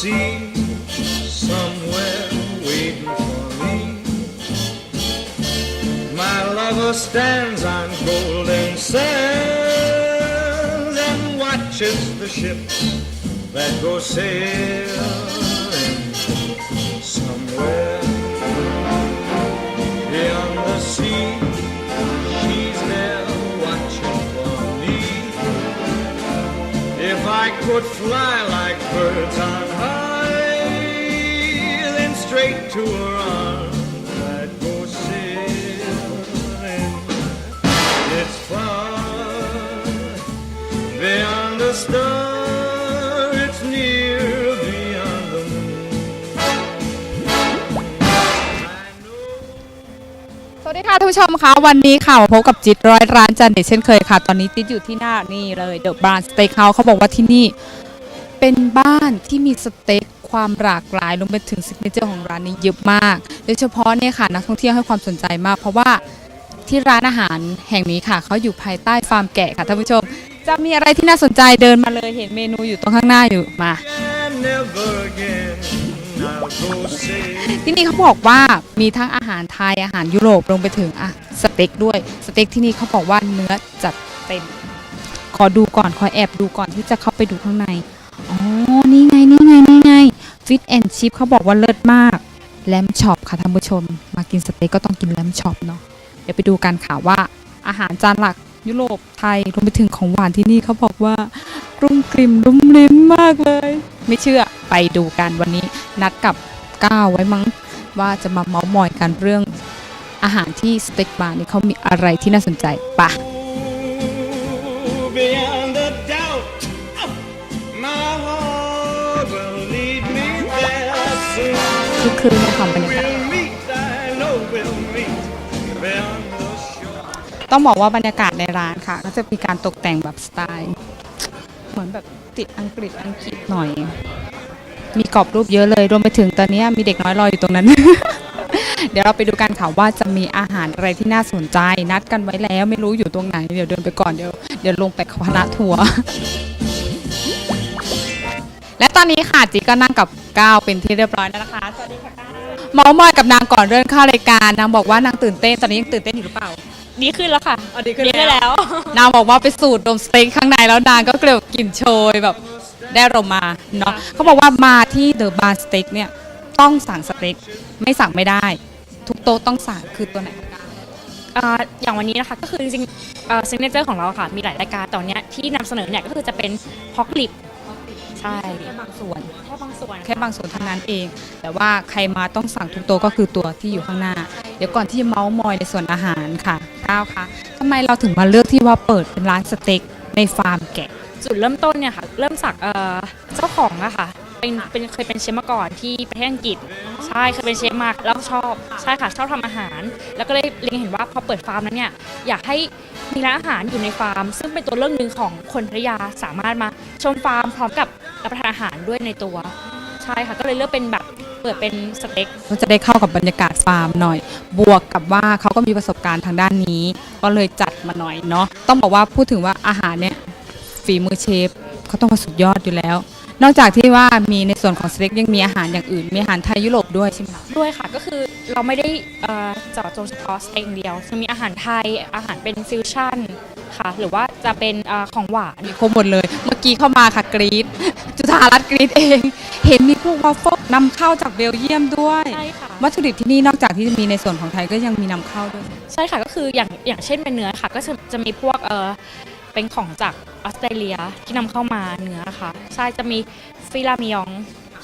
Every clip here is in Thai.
sea somewhere waiting for me. My lover stands on golden sands and watches the ships that go sailing somewhere. I could fly like birds on high, then straight to her arms I'd go sailing. It's far ค่ะท่านผู้ชมคะวันนี้ค่ะมาพบกับจิตร้อยร้านจันเด็ดเช่นเคยค่ะ ตอนนี้จิตอยู่ที่หน้านี่เลยเดอะบรานสเต็กเฮาส์เขาบอกว่าที่นี่ เป็นบ้านที่มีสเต็กความหลากหลายรวมไปถึงซิกเนเจอร์ของร้านนี้เยอะมากโดยเฉพาะเนี่ยค่ะนักท่องเที่ยวให้ความสนใจมาก เพราะว่าที่ร้านอาหารแห่งนี้ค่ะเขาอยู่ภายใต้ฟาร์มแกะค่ะท่านผู้ชม จะมีอะไรที่น่าสนใจเดินมาเลยเห็นเมนูอยู่ตรงข้างหน้าอยู่มา Never again ที่นี่เขาบอกว่ามีทั้งอาหารไทยอาหารยุโรปรวมไปถึงอะสเต็กด้วยสเต็กที่นี่เขาบอกว่าเนื้อจัดเต็ม ขอดูก่อนขอแอบดูก่อนที่จะเข้าไปดูข้างในอ๋อนี่ไงนี่ไงนี่ไงฟิตแอนชิพเขาบอกว่าเลิศมากแลมช็อปค่ะท่านผู้ชม มากินสเต็กก็ต้องกินแลมช็อปเนาะเดี๋ยวไปดูกันค่ะว่าอาหารจานหลักยุโรปไทยรวมไปถึงของหวานที่นี่เขาบอกว่ารุ่มกริ่มรุ่มลิ้มมากเลย ไม่เชื่อไปดูกันวันนี้นัดกับก้าวไว้มั้งว่าจะมาเมาส์มอยกันเรื่องอาหารที่สเต็กบาร์นี่เขามีอะไรที่น่าสนใจปะ Beyond a doubt, my heart will lead me there soon. คือคืนในความบรรยากาศ We'll meet, I know we'll meet beyond the shore. ต้องบอกว่าบรรยากาศในร้านค่ะ ก็จะมีการตกแต่งแบบสไตล์ เหมือนแบบติดอังกฤษอังกฤษหน่อย มีกรอบรูปเยอะเลย รวมไปถึงตอนนี้มีเด็กน้อยรออยู่ตรงนั้น เดี๋ยวเราไปดูกันค่ะว่าจะมีอาหารอะไรที่น่าสนใจ นัดกันไว้แล้วไม่รู้อยู่ตรงไหน เดี๋ยวเดินไปก่อนเดี๋ยวเดี๋ยวลงไปคณะทัวร์และตอนนี้ค่ะจีก็นั่งกับก้าวเป็นที่เรียบร้อยแล้วนะคะสวัสดีค่ะก้าวเมาส์มอยกับนางก่อนเริ่มเข้ารายการนางบอกว่านางตื่นเต้นตอนนี้ยังตื่นเต้นอยู่หรือเปล่า ดีขึ้นแล้วค่ะอ๋อดีขึ้นได้แล้วแล้ว นางบอกว่าไปสูดดมสเต็กข้างในแล้วนางก็เกลียวกลิ่นโชยแบบได้อารมณ์มาเนาะเขาบอกว่ามาที่เดอะบาร์สเต็กเนี่ยต้องสั่งสเต็กไม่สั่งไม่ได้ ทุกโต๊ะต้องสั่งคือตัวไหนคะอ่าอย่างวันนี้นะคะก็คือจริงๆซิงเกิลของเราอะค่ะ มีหลายรายการตอนเนี้ยที่นำเสนอเนี่ยก็คือจะเป็นพอกลิปใช่แค่บางส่วน แค่บางส่วนแค่บางส่วนเท่านั้นเอง แต่ว่าใครมาต้องสั่งทุกโต๊ะก็คือตัวที่อยู่ข้างหน้า เดี๋ยวก่อนที่จะเมาส์มอยในส่วนอาหารค่ะ ก้าวคะทำไมเราถึงมาเลือกที่ว่าเปิดเป็นร้านสเต็กในฟาร์มแกะ จุดเริ่มต้นเนี่ยค่ะ เริ่มจากเอ่อเจ้าของอะค่ะเป็นเป็นเคยเป็นเชฟมาก่อนที่ประเทศอังกฤษใช่เคยเป็นเชฟมาแล้วชอบใช่ค่ะชอบทำอาหาร แล้วก็เลยเล็งเห็นว่าพอเปิดฟาร์มนั้นเนี่ยอยากให้มีร้านอาหารอยู่ในฟาร์ม ซึ่งเป็นตัวเลือกหนึ่งของคนพัทยาสามารถมาชมฟาร์มพร้อมกับรับประทานอาหารด้วยในตัว ใช่ค่ะก็เลยเลือกเป็นแบบ เปิดเป็นสเต็กก็จะได้เข้ากับบรรยากาศฟาร์มหน่อย บวกกับว่าเขาก็มีประสบการณ์ทางด้านนี้ ก็เลยจัดมาหน่อยเนาะต้องบอกว่าพูดถึงว่าอาหารเนี่ยฝีมือเชฟเขาต้องมาสุดยอดอยู่แล้ว นอกจากที่ว่ามีในส่วนของสเต็กยังมีอาหารอย่างอื่น มีอาหารไทยยุโรปด้วยใช่ไหมคะด้วยค่ะก็คือเราไม่ได้เอ่อเจาะจงเฉพาะสเต็กอย่างเดียวจะมีอาหารไทยอาหารเป็นฟิวชั่น ค่ะ หรือว่าจะเป็นเอ่อของหวาน มีครบหมดเลย เมื่อกี้เข้ามาค่ะกรีดจุธารัตน์กรีดเอง เห็นมีพวกวาฟเฟิลนำเข้าจากเบลเยียมด้วยใช่ค่ะ วัตถุดิบที่นี่นอกจากที่จะมีในส่วนของไทยก็ยังมีนำเข้าด้วย ใช่ค่ะก็คืออย่างอย่างเช่นเป็นเนื้อค่ะ ก็จะจะมีพวกเออเป็นของจากออสเตรเลียที่นำเข้ามาเนื้อค่ะ ใช่จะมีฟิลามิยอง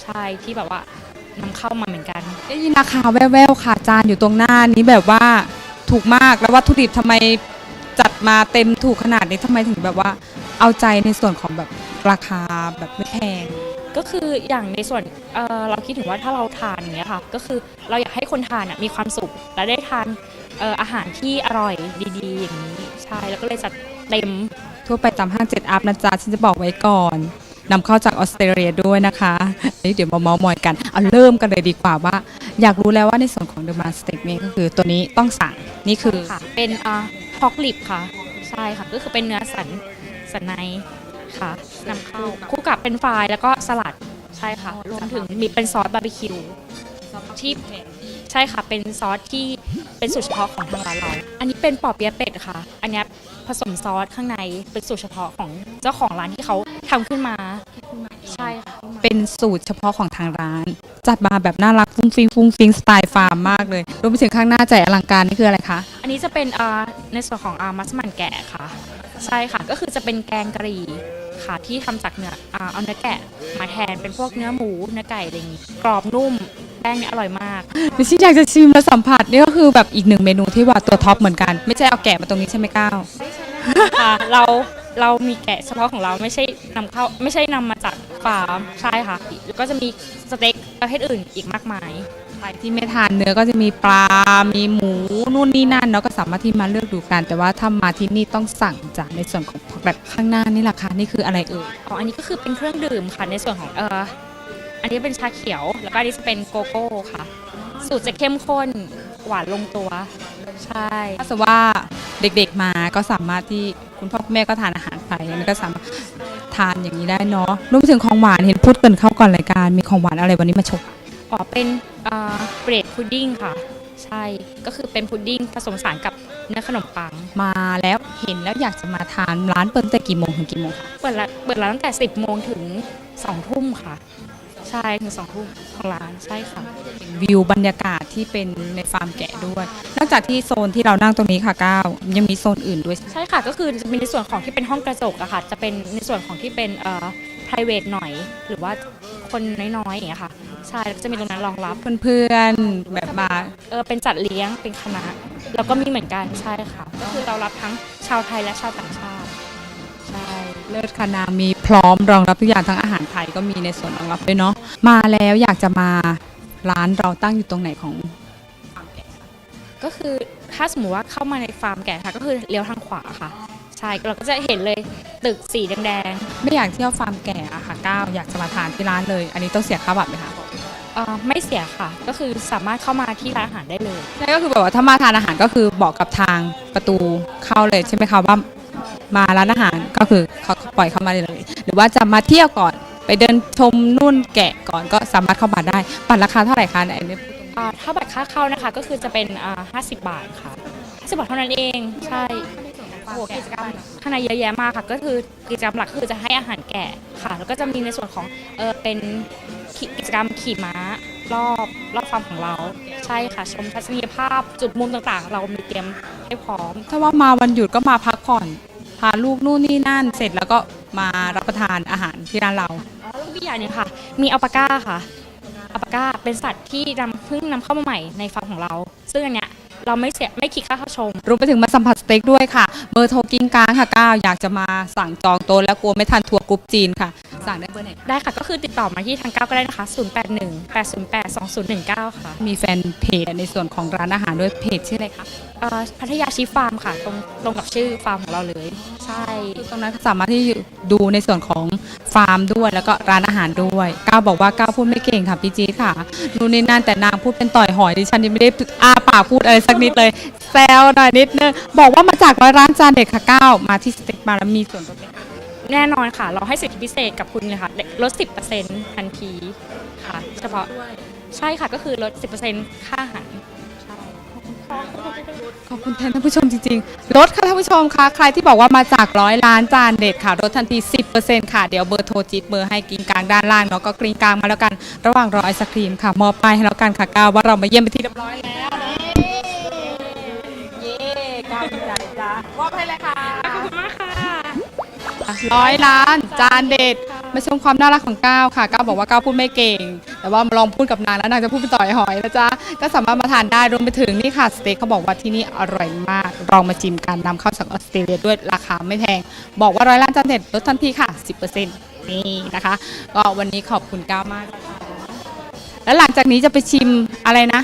ใช่ที่แบบว่านำเข้ามาเหมือนกัน ได้ยินราคาแว่วๆค่ะจานอยู่ตรงหน้านี้แบบว่าถูกมากแล้ววัตถุดิบทำไม จัดมาเต็มถูกขนาดนี้ทำไมถึงแบบว่า เอาใจในส่วนของแบบราคาแบบไม่แพง ก็คืออย่างในส่วนเอ่อเราคิดถึงว่าถ้าเราทานอย่างเงี้ยค่ะ ก็คือเราอยากให้คนทานอะมีความสุข และได้ทานเอ่ออาหารที่อร่อยดีๆ อย่างนี้ใช่แล้วก็เลยจัดเต็ม ทั่วไปตามห้างเจ็ดอัพนะจ๊ะฉันจะบอกไว้ก่อนนำเข้าจากออสเตรเลียด้วยนะคะเอ้ยเดี๋ยวมาเมาส์มอยกันเอาเริ่มกันเลยดีกว่าว่า อยากรู้แล้วว่าในส่วนของเดอะมาสเต็กเนี่ยก็คือตัวนี้ต้องสั่งนี่คือ ค่ะเป็นอ่า พอกลิปค่ะ ใช่ค่ะ ก็คือเป็นเนื้อสันสันในค่ะนำเข้าคู่กับเป็นไฟรายแล้วก็สลัดใช่ค่ะรวมถึงมีเป็นซอสบาร์บีคิวที่ใช่ค่ะ เป็นซอสที่เป็นสูตรเฉพาะของทางร้านเรา อันนี้เป็นปอเปี๊ยะเป็ดค่ะ อันนี้ผสมซอสข้างในเป็นสูตรเฉพาะของเจ้าของร้านที่เขาทำขึ้นมา ใช่ค่ะ เป็นสูตรเฉพาะของทางร้าน จัดมาแบบน่ารักฟุ้งฟิงฟุ้งฟิงสไตล์ฟาร์มมากเลยรวมไปถึงข้างหน้าใจอลังการนี่คืออะไรคะ อันนี้จะเป็นเอ่อในส่วนของอามัสมั่นแกะค่ะ ใช่ค่ะ ก็คือจะเป็นแกงกะหรี่ค่ะที่ทำจากเนื้ออ่าเอาเนื้อแกะมาแทนเป็นพวกเนื้อหมูเนื้อไก่อะไรอย่างงี้กรอบนุ่มแป้งเนี่ยอร่อยมาก ดิฉันอยากจะชิมและสัมผัสนี่ก็คือแบบอีกหนึ่งเมนูที่ว่าตัวท็อปเหมือนกัน ไม่ใช่เอาแกะมาตรงนี้ใช่ไหมก้าว ค่ะเรา เรามีแกะเฉพาะของเราไม่ใช่นำเข้าไม่ใช่นำมาจากฟาร์มใช่ค่ะแล้วก็จะมีสเต็กประเภทอื่นอีกมากมาย ใครที่ไม่ทานเนื้อก็จะมีปลา มีหมู นู่นนี่นั่นเนาะก็สามารถที่มาเลือกดูกัน แต่ว่าถ้ามาที่นี่ต้องสั่งจากในส่วนของแบบข้างหน้านี่แหละค่ะนี่คืออะไรเอ่ย อ๋อ อันนี้ก็คือเป็นเครื่องดื่มค่ะ ในส่วนของเอออันนี้เป็นชาเขียว แล้วก็อันนี้จะเป็นโกโก้ค่ะ สูตรจะเข้มข้นหวานลงตัว ใช่ ถ้าสมมติว่าเด็กๆมาก็สามารถที่ คุณพ่อคุณแม่ก็ทานอาหารไปอันนี้ก็สามารถทานอย่างนี้ได้เนาะรวมไปถึงของหวานเห็นพูดเกินเข้าก่อนรายการมีของหวานอะไรวันนี้มาโชว์อ๋อเป็นเอ่อเบรดพุดดิ้งค่ะ ใช่ก็คือเป็นพุดดิ้งผสมผสานกับเนื้อขนมปังมาแล้วเห็นแล้วอยากจะมาทานร้านเปิดตั้งแต่กี่โมงถึงกี่โมงคะเปิดร้านเปิดร้านตั้งแต่ 10โมงถึง2ทุ่มค่ะ ใช่ถึง2ทุ่มของร้านใช่ค่ะวิวบรรยากาศที่เป็นในฟาร์มแกะด้วย นอกจากที่โซนที่เรานั่งตรงนี้ค่ะก้าวยังมีโซนอื่นด้วย ใช่ค่ะก็คือจะมีในส่วนของที่เป็นห้องกระจกอะค่ะ จะเป็นในส่วนของที่เป็นเอ่อ private หน่อย หรือว่าคนน้อยๆอย่างเงี้ยค่ะ ใช่แล้วก็จะมีตรงนั้นรองรับเพื่อนๆแบบมาเออเป็นจัดเลี้ยงเป็นคณะแล้วก็มีเหมือนกันใช่ค่ะ ก็คือเรารับทั้งชาวไทยและชาวต่างชาติใช่ เลิศคณะมีพร้อมรองรับทุกอย่างทั้งอาหารไทยก็มีในส่วนรองรับด้วยเนาะมาแล้วอยากจะมาร้านเราตั้งอยู่ตรงไหนของก็คือถ้าสมมติว่าเข้ามาในฟาร์มแกะค่ะ ก็คือเลี้ยวทางขวาค่ะ ใช่เราก็จะเห็นเลยตึกสีแดงไม่อยากเที่ยวฟาร์มแกะอะค่ะก้าวอยากจะมาทานที่ร้านเลย อันนี้ต้องเสียค่าบัตรไหมคะๆเอ่อไม่เสียค่ะ ก็คือสามารถเข้ามาที่ร้านอาหารได้เลยใช่ก็คือแบบว่าถ้ามาทานอาหารก็คือบอกกับทางประตูเข้าเลยใช่ไหมคะว่ามาร้านอาหารก็คือเขา ปล่อยเข้ามาได้เลย หรือว่าจะมาเที่ยวก่อนไปเดินชมนุ่นแกะก่อนก็สามารถเข้าบัตรได้บัตรราคาเท่าไหร่คะอันนี้อ่าถ้าบัตรค่าเข้านะคะก็คือจะเป็นอ่า50 บาทค่ะ50บาทเท่านั้นเองใช่โอ้โหกิจกรรมข้างในเยอะแยะมากค่ะ ก็คือกิจกรรมหลักคือจะให้อาหารแกะค่ะ แล้วก็จะมีในส่วนของเออเป็นขี่กิจกรรมขี่ม้ารอบรอบฟาร์มของเรา ใช่ค่ะ ชมทัศนียภาพจุดมุมต่างๆ เรามีเตรียมให้พร้อม ถ้าว่ามาวันหยุดก็มาพักผ่อน พาลูกนู่นนี่นั่น เสร็จแล้วก็มารับประทานอาหารที่ร้านเรา อ๋อแล้วก็อีกอย่างหนึงค่ะ มีอัลปาก้าค่ะอัลปาก้าเป็นสัตว์ที่นำเพิ่งนำเข้ามาใหม่ในฟาร์มของเรา ซึ่งอันเนี้ยเราไม่เสียไม่คิดค่าเข้าชม รวมไปถึงมาสัมผัสสเต็กด้วยค่ะ เบอร์โทรกิ้งกลางค่ะก้าวอยากจะมาสั่งจองโต๊ะแล้วกลัวไม่ทันทัวร์กรุ๊ปจีนค่ะ สั่งได้เบอร์ไหนคะได้ค่ะก็คือติดต่อมาที่ทางก้าวก็ได้นะคะ 081 808 2019 ค่ะมีแฟนเพจในส่วนของร้านอาหารด้วยเพจชื่ออะไรคะเอ่อพัทยาชีฟาร์มค่ะ ตรงตรงกับชื่อฟาร์มของเราเลย ใช่ ตรงนั้นสามารถที่ดูในส่วนของฟาร์มด้วยแล้วก็ร้านอาหารด้วยก้าวบอกว่าก้าวพูดไม่เก่งค่ะพี่จี๊ดค่ะนู่นนี่นั่นแต่นางพูดเป็นต่อยหอยดิฉันยังไม่ได้อาปากพูดอะไรสักนิดเลยแซวหน่อยนิดนึงบอกว่ามาจากร้านจานเด็ดค่ะก้าวมาที่สเต็กมาแล้วมีส่วนลดไหมคะ แน่นอนค่ะ เราให้สิทธิพิเศษกับคุณเลยค่ะลด 10%ทันทีค่ะเฉพาะใช่ค่ะก็คือลด 10%ค่าอาหารขอบคุณแทนท่านผู้ชมจริงๆ ลดค่ะท่านผู้ชมคะใครที่บอกว่ามาจากร้อยล้านจานเด็ดค่ะลดทันที 10%ค่ะ เดี๋ยวเบอร์โทรจิตเบอร์ให้กริงกลางด้านล่างเนาะก็กริงกลางมาแล้วกัน ระหว่างรอไอศครีมค่ะ มอบป้ายให้แล้วกันค่ะก้าวว่าเรามาเยี่ยมไปที่เรียบร้อยแล้วเย้ก้าวดีใจจ้ามอบให้เลยค่ะ ร้อยล้าน จานเด็ดมาชมความน่ารักของก้าวค่ะก้าวบอกว่าก้าวพูดไม่เก่ง แต่ว่ามาลองพูดกับนางแล้วนางจะพูดเป็นต่อยหอยนะจ๊ะก็สามารถมาทานได้รวมไปถึงนี่ค่ะสเต็กเขาบอกว่าที่นี่อร่อยมากลองมาชิมกันนำเข้าจากออสเตรเลียด้วยราคาไม่แพง บอกว่าร้อยล้านจานเด็ดลดทันทีค่ะ 10%นี่นะคะก็วันนี้ขอบคุณก้าวมากนะคะแล้วหลังจากนี้จะไปชิมอะไรนะ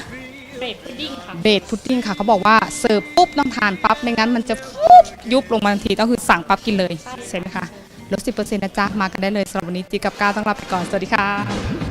เบรดพุดดิ้งค่ะ เบดพุดดิ้งค่ะเขาบอกว่าเสิร์ฟปุ๊บต้องทานปั๊บไม่งั้นมันจะฟุบยุบลงมาทันทีต้องคือสั่งปั๊บกินเลยใช่ไหมคะลดสิบเปอร์เซ็นต์นะจ๊ะมากันได้เลยสำหรับวันนี้จีกับก้าวต้องลาไปก่อนสวัสดีค่ะ